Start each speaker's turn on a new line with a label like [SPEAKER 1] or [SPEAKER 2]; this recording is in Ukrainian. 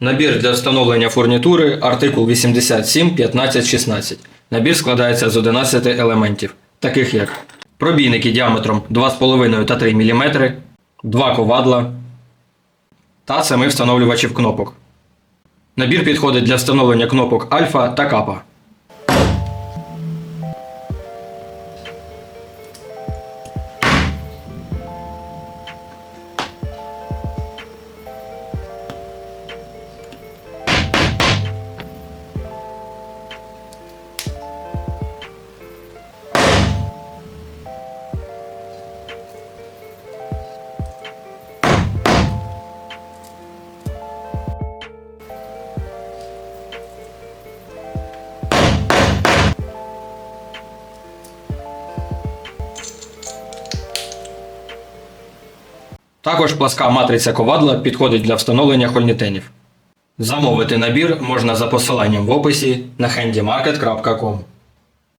[SPEAKER 1] Набір для встановлення фурнітури, артикул 87 15 16. Набір складається з 11 елементів, таких як пробійники діаметром 2,5 та 3 мм, два ковадла та семи встановлювачів кнопок. Набір підходить для встановлення кнопок альфа та капа. Також пласка матриця ковадла підходить для встановлення хольнітенів. Замовити набір можна за посиланням в описі на handymarket.com.